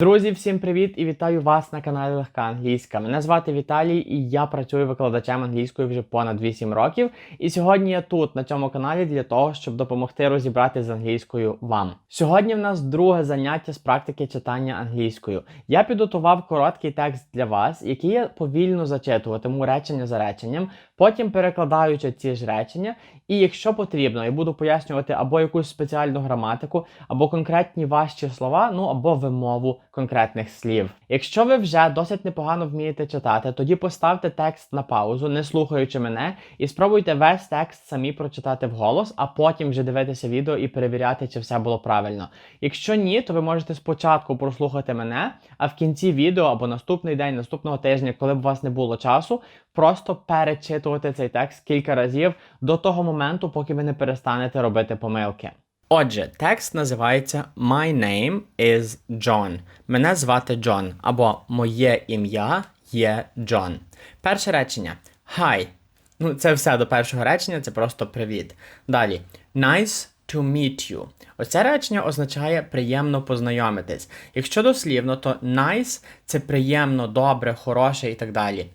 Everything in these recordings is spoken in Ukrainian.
Друзі, всім привіт і вітаю вас на каналі Легка Англійська. Мене звати Віталій і я працюю викладачем англійської вже понад 8 років. І сьогодні я тут на цьому каналі для того, щоб допомогти розібрати з англійською вам. Сьогодні в нас друге заняття з практики читання англійською. Я підготував короткий текст для вас, який я повільно зачитуватиму речення за реченням, потім перекладаючи ці ж речення. І якщо потрібно, я буду пояснювати або якусь спеціальну граматику, або конкретні важчі слова, ну або вимову конкретних слів. Якщо ви вже досить непогано вмієте читати, тоді поставте текст на паузу, не слухаючи мене, і спробуйте весь текст самі прочитати вголос, а потім вже дивитися відео і перевіряти, чи все було правильно. Якщо ні, то ви можете спочатку прослухати мене, а в кінці відео або наступний день, наступного тижня, коли б у вас не було часу, просто перечитувати цей текст кілька разів до того моменту, поки ви не перестанете робити помилки. Отже, текст називається My name is John. Мене звати Джон або Моє ім'я є Джон. Перше речення Hi. Ну, це все до першого речення, це просто привіт. Далі Nice to meet you. Оце речення означає приємно познайомитись. Якщо дослівно, то nice це приємно, добре, хороше і так далі.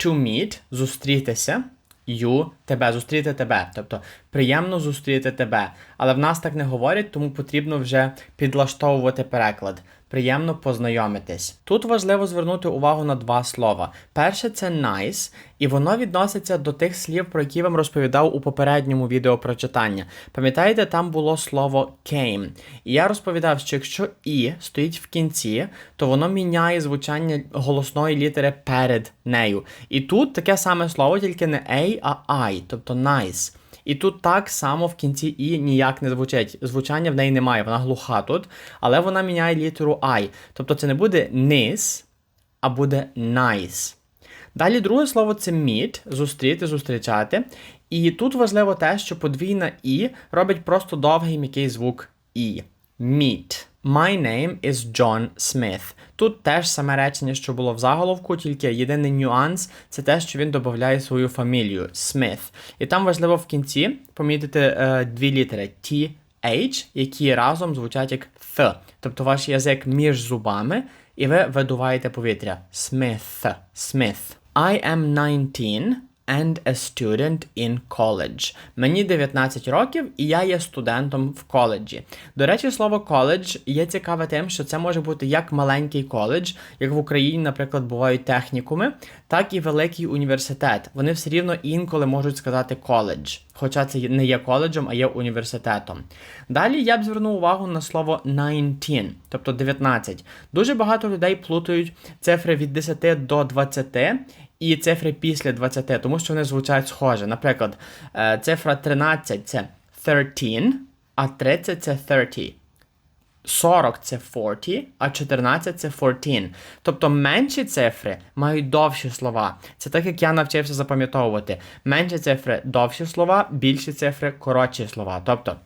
To meet зустрітися. You тебе зустріти тебе. Тобто приємно зустріти тебе. Але в нас так не говорять, тому потрібно вже підлаштовувати переклад. Приємно познайомитись. Тут важливо звернути увагу на два слова. Перше це nice, і воно відноситься до тих слів, про які вам розповідав у попередньому відео про читання. Пам'ятаєте, там було слово came. І я розповідав, що якщо і стоїть в кінці, то воно міняє звучання голосної літери перед нею. І тут таке саме слово, тільки не A, а I, тобто nice. І тут так само в кінці і ніяк не звучить. Звучання в неї немає, вона глуха тут, але вона міняє літеру I. Тобто це не буде nis, а буде nice. Далі друге слово це meet, зустріти, зустрічати. І тут важливо те, що подвійна і робить просто довгий м'який звук і. Meet. My name is John Smith. Тут теж саме речення, що було в заголовку, тільки єдиний нюанс це те, що він додає свою фамілію Smith. І там важливо в кінці помітити е, дві літери T, H, які разом звучать як Th. Тобто ваш язик між зубами, і ви видуваєте повітря. Smith. Smith. I am 19 and a student in college. Мені 19 років, і я є студентом в коледжі. До речі, слово коледж є цікаве тим, що це може бути як маленький коледж, як в Україні, наприклад, бувають технікуми, так і великий університет. Вони все рівно інколи можуть сказати коледж, хоча це не є коледжем, а є університетом. Далі я б звернув увагу на слово 19, тобто 19. Дуже багато людей плутають цифри від 10 до 20 і цифри після 20, тому що вони звучать схоже. Наприклад, е, цифра 13 це 13, а 30 це 30. 40 це 40, а 14 це 14. Тобто менші цифри мають довші слова. Це так, як я навчився запам'ятовувати. Менші цифри довші слова, більші цифри коротші слова. Тобто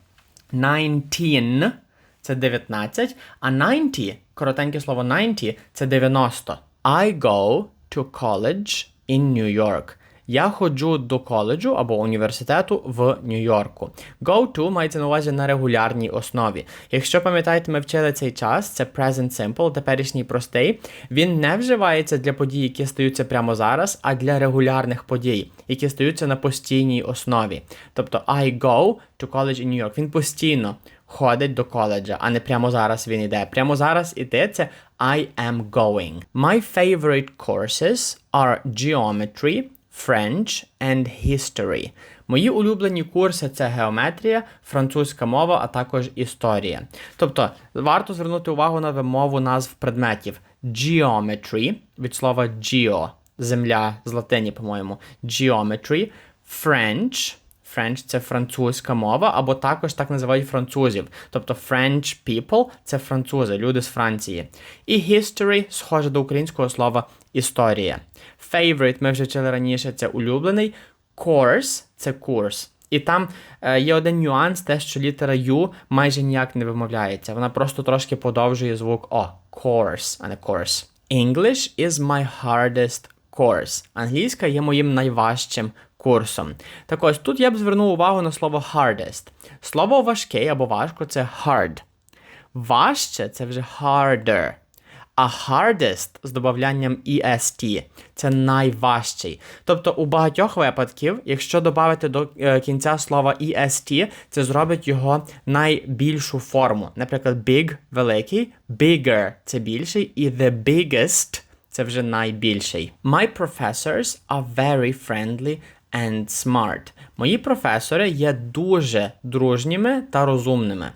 19 це 19, а 90, коротеньке слово 90 це 90. I go to college in New York. Я ходжу до коледжу або університету в Нью-Йорку. Go to мається на увазі на регулярній основі. Якщо пам'ятаєте, ми вчили цей час, це present simple, теперішній простий. Він не вживається для подій, які стаються прямо зараз, а для регулярних подій, які стаються на постійній основі. Тобто I go to college in New York. Він постійно ходить до коледжа, а не прямо зараз він йде. Прямо зараз іде це I am going. My favorite courses are geometry, French and history. Мої улюблені курси це геометрія, французька мова, а також історія. Тобто варто звернути увагу на вимову назв предметів. Geometry від слова geo, земля з латині, по-моєму. Geometry, French. French – це французька мова, або також так називають французів. Тобто French people – це французи, люди з Франції. І history схоже до українського слова історія. Favorite ми вже вчили раніше, це улюблений. Course – це курс. І там е, є один нюанс, те, що літера U майже ніяк не вимовляється. Вона просто трошки подовжує звук О. Course, а не course. English is my hardest course. Англійська є моїм найважчим курсом. Так ось тут я б звернув увагу на слово hardest. Слово важкий або важко це hard. Важче це вже harder. А hardest з добавлянням EST це найважчий. Тобто у багатьох випадків, якщо додати до е, кінця слова EST, це зробить його найбільшу форму. Наприклад, big великий, bigger це більший, і the biggest це вже найбільший. My professors are very friendly and smart. Мої професори є дуже дружніми та розумними.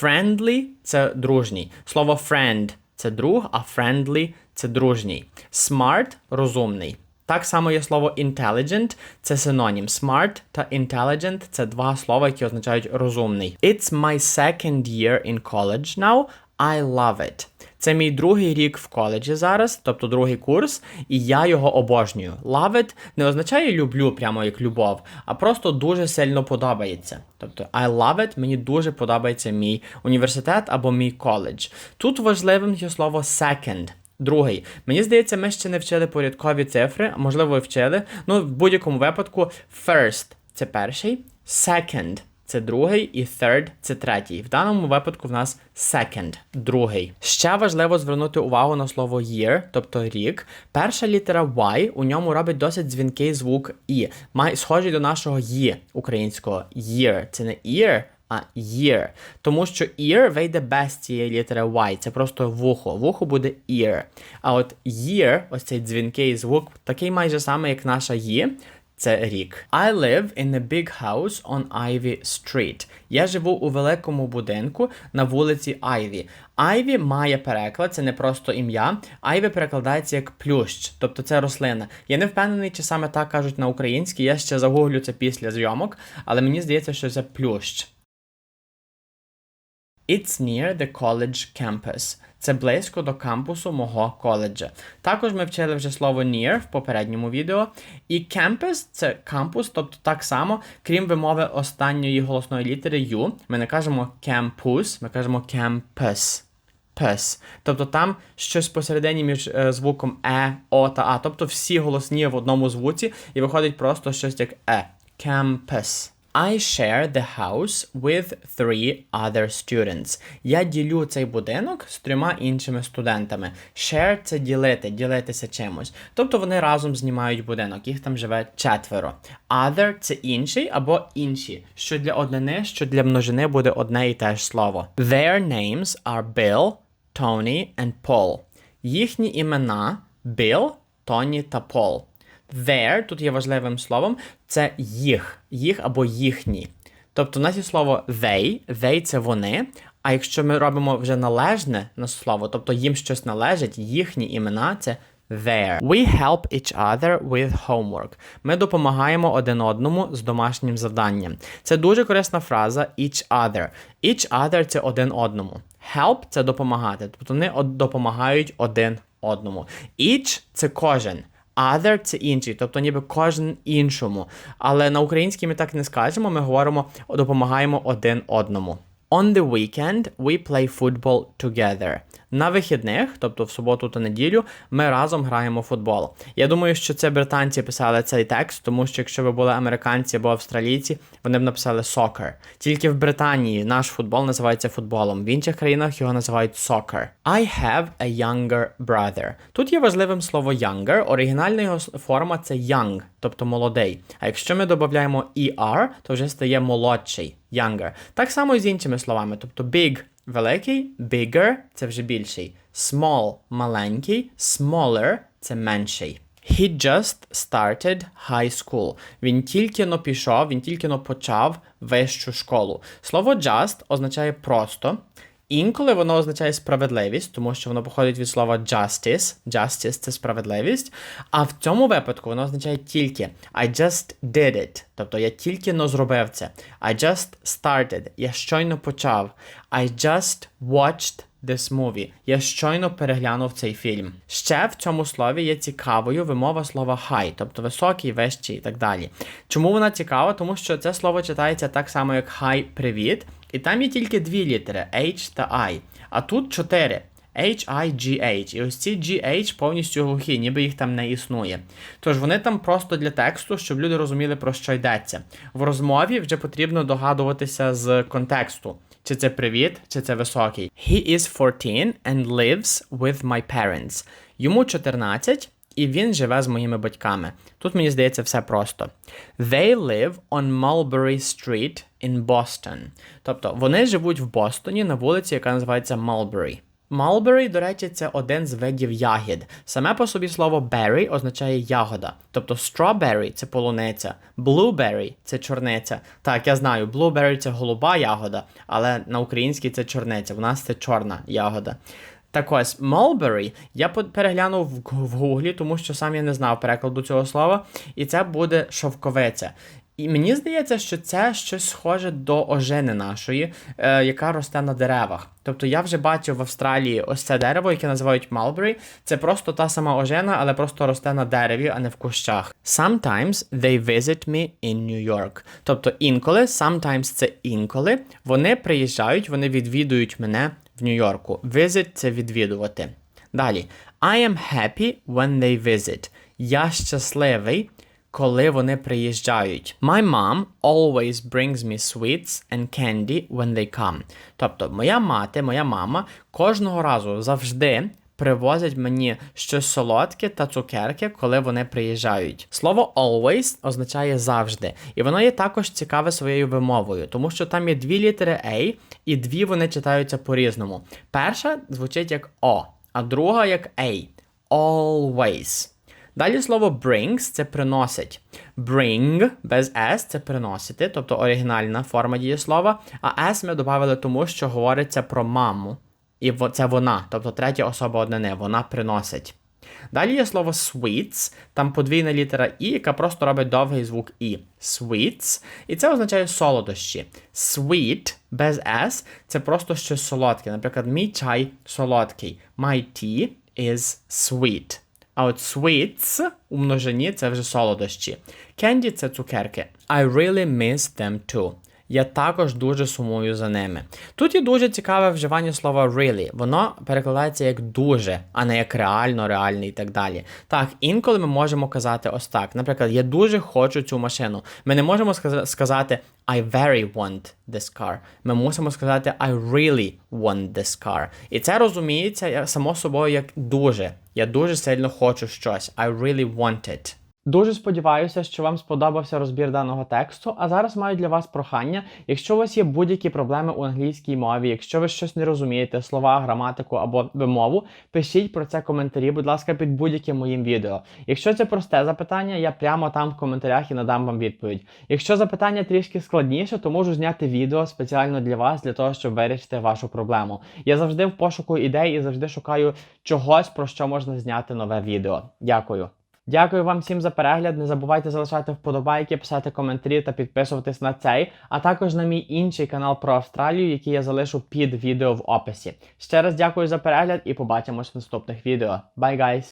Friendly це дружній. Слово friend це друг, а friendly це дружній. Smart розумний. Так само є слово intelligent, це синонім. Smart та intelligent це два слова, які означають розумний. It's my second year in college now. I love it. Це мій другий рік в коледжі зараз, тобто другий курс, і я його обожнюю. Love it не означає люблю, прямо як любов, а просто дуже сильно подобається. Тобто I love it, мені дуже подобається мій університет або мій коледж. Тут важливим є слово second. Другий. Мені здається, ми ще не вчили порядкові цифри, можливо, вчили. Ну, в будь-якому випадку, first це перший, second це другий, і third це третій. В даному випадку в нас second, другий. Ще важливо звернути увагу на слово year, тобто рік. Перша літера Y у ньому робить досить дзвінкий звук І. Має схожий до нашого «ї» українського year. Це не ear, а year. Тому що ear вийде без цієї літери Y. Це просто вухо. Вухо буде ear. А от year, ось цей дзвінкий звук, такий майже самий, як наша «ї», це рік. I live in a big house on Ivy Street. Я живу у великому будинку на вулиці Айві. Айві має переклад, це не просто ім'я. Айві перекладається як плющ, тобто це рослина. Я не впевнений, чи саме так кажуть на українській. Я ще загуглю це після зйомок, але мені здається, що це плющ. It's near the college campus. Це близько до кампусу мого коледжа. Також ми вчили вже слово near в попередньому відео. І campus – це кампус, тобто так само, крім вимови останньої голосної літери U, ми не кажемо campus, ми кажемо campus. Пес. Тобто там щось посередині між е, звуком е, о та а. Тобто всі голосні в одному звуці, і виходить просто щось як е. Campus. I share the house with three other students. Я ділю цей будинок з трьома іншими студентами. Share – це ділити, ділитися чимось. Тобто вони разом знімають будинок, їх там живе четверо. Other – це інший або інші. Що для однини, що для множини буде одне і те ж слово. Their names are Bill, Tony and Paul. Їхні імена Bill, Тоні та Пол. Their, тут є важливим словом, це їх, їх або їхні. Тобто у нас є слово they, they це вони. А якщо ми робимо вже належне на слово, тобто їм щось належить, їхні імена це their. We help each other with homework. Ми допомагаємо один одному з домашнім завданням. Це дуже корисна фраза each other. Each other це один одному. Help це допомагати. Тобто вони допомагають один одному. Each це кожен. Other це інший, тобто ніби кожен іншому. Але на українській ми так не скажемо, ми говоримо, допомагаємо один одному. On the weekend we play football together. На вихідних, тобто в суботу та неділю, ми разом граємо футбол. Я думаю, що це британці писали цей текст, тому що якщо ви були американці або австралійці, вони б написали soccer. Тільки в Британії наш футбол називається футболом, в інших країнах його називають soccer. I have a younger brother. Тут є важливим слово younger. Оригінальна його форма це young, тобто молодий. А якщо ми додаємо er, то вже стає молодший. Younger. Так само і з іншими словами, тобто big великий, bigger це вже більший. Small маленький, smaller це менший. He just started high school. Він тільки но пішов, він тільки но почав вищу школу. Слово just означає просто. Інколи воно означає справедливість, тому що воно походить від слова justice. Justice – це справедливість. А в цьому випадку воно означає тільки I just did it. Тобто я тільки но зробив це. I just started. Я щойно почав. I just watched this movie. Я щойно переглянув цей фільм. Ще в цьому слові є цікавою вимова слова high, тобто високий, вищий і так далі. Чому вона цікава? Тому що це слово читається так само, як hi, привіт. І там є тільки дві літери H та I. А тут чотири. H-I-G-H. І ось ці G-H повністю глухі, ніби їх там не існує. Тож вони там просто для тексту, щоб люди розуміли, про що йдеться. В розмові вже потрібно догадуватися з контексту. Чи це привіт, чи це високий. He is 14 and lives with my parents. Йому 14, і він живе з моїми батьками. Тут мені здається все просто. They live on Mulberry Street in Boston. Тобто вони живуть в Бостоні на вулиці, яка називається Mulberry. Mulberry, до речі, це один з видів ягід. Саме по собі слово berry означає ягода. Тобто strawberry – це полуниця, blueberry – це чорниця. Так, я знаю, blueberry – це голуба ягода, але на українській це чорниця. В нас це чорна ягода. Так ось, mulberry я переглянув в, гуглі, тому що сам я не знав перекладу цього слова, і це буде шовковиця. І мені здається, що це щось схоже до ожини нашої, е, яка росте на деревах. Тобто я вже бачив в Австралії ось це дерево, яке називають mulberry. Це просто та сама ожина, але просто росте на дереві, а не в кущах. Sometimes they visit me in New York. Тобто інколи, sometimes це інколи. Вони приїжджають, вони відвідують мене в Нью-Йорку. Visit – це відвідувати. Далі. I am happy when they visit. Я щасливий, коли вони приїжджають. My mom always brings me sweets and candy when they come. Тобто, моя мати, моя мама кожного разу завжди привозять мені щось солодке та цукерки, коли вони приїжджають. Слово always означає завжди, і воно є також цікаве своєю вимовою, тому що там є дві літери A, і дві вони читаються по-різному. Перша звучить як O, а друга як A. Always. Далі слово brings це приносить. Bring без S це приносити, тобто оригінальна форма дієслова, а S ми додали тому, що говориться про маму. І це вона, тобто третя особа однини, вона приносить. Далі є слово sweets, там подвійна літера І, яка просто робить довгий звук І. Sweets. І це означає солодощі. Sweet без S це просто щось солодке. Наприклад, мій чай солодкий. My tea is sweet. А от sweets у множині це вже солодощі. Candy – це цукерки. I really miss them too. Я також дуже сумую за ними. Тут є дуже цікаве вживання слова really. Воно перекладається як дуже, а не як реально, реальний і так далі. Так, інколи ми можемо казати ось так. Наприклад, я дуже хочу цю машину. Ми не можемо сказати I very want this car. Ми мусимо сказати I really want this car. І це розуміється як- само собою як дуже. Я дуже сильно хочу щось. I really want it. Дуже сподіваюся, що вам сподобався розбір даного тексту. А зараз маю для вас прохання. Якщо у вас є будь-які проблеми у англійській мові, якщо ви щось не розумієте, слова, граматику або вимову, пишіть про це коментарі, будь ласка, під будь-яким моїм відео. Якщо це просте запитання, я прямо там в коментарях і надам вам відповідь. Якщо запитання трішки складніше, то можу зняти відео спеціально для вас, для того, щоб вирішити вашу проблему. Я завжди в пошуку ідей і завжди шукаю чогось, про що можна зняти нове відео. Дякую. Дякую вам всім за перегляд. Не забувайте залишати вподобайки, писати коментарі та підписуватись на цей, а також на мій інший канал про Австралію, який я залишу під відео в описі. Ще раз дякую за перегляд і побачимось в наступних відео. Bye, guys!